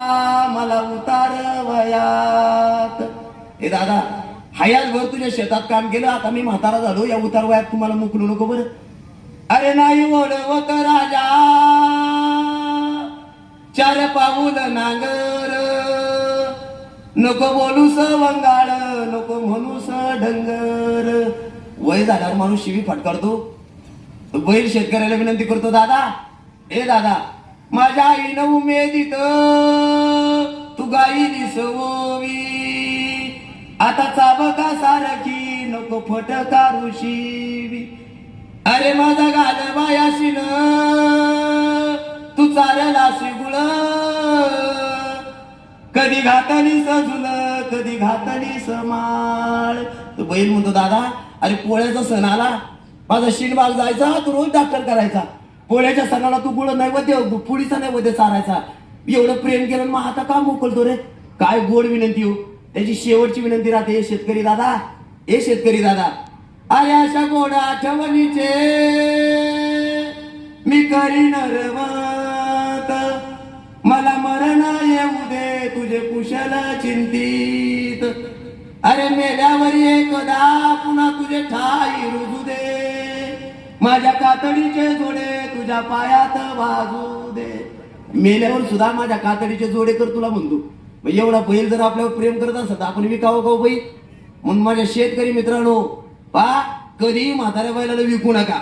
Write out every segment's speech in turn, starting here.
मला उतार वयात हे दादा हयात भर तुझ्या शेतात काम केलं आता मी म्हातारा झालो या उतार वयात तुम्हाला मुकलो नको बरं. अरे नाही ओढवत राजा चार पाऊल नांगर. नको बोलूस वंगाळ नको म्हणूस डंगर. वय झाल्यावर माणूस शिवी फटकारतो. बैल शेतकऱ्याला विनंती करतो दादा. ए दादा माझ्या आईनं उमेदीत तू गाई दिसवोवी आता चाबका सारखी नको फटका ऋषी अरे माझा गाल बायाशीन तू चारला शिगुळ. कधी घातली सजुल कधी घातली समाळ. तू बैल म्हणतो दादा अरे पोळ्याचा सण आला. माझा शिनबाग जायचा तू रोज डॉक्टर करायचा. पोळ्याच्या सणाला तू गुळ नैवेद्य पुडीचा नैवेद्य चारायचा एवढं प्रेम केलं मग आता का मोकलतो रे? काय गोड विनंती हो. त्याची शेवटची विनंती राहते हे शेतकरी दादा हे शेतकरी दादा अरे अशा गोड आठवणीचे मी करीन नरवत. मला मरण येऊ दे तुझे कुशल चिंतित. अरे मेल्यावर एकदा पुन्हा तुझे कातडीचे जोडे तुझ्या पायात वाजू दे. मेल्यावर सुद्धा माझ्या कातडीचे जोडे कर तुला म्हणतो. मग एवढा बैल जर आपल्यावर प्रेम करत असत तर आपण विकावं का हो बैल म्हणून माझ्या शेतकरी मित्रांनो पा कधी म्हाताऱ्या बैलाला विकू नका.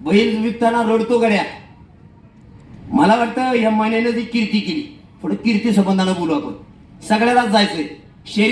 बैल विकताना रडतो गड्या. मला वाटतं या महिन्याने ती कीर्ती केली थोडं कीर्ती संबंधानं बोलू आपण. सगळ्यालाच जायचंय. शरीर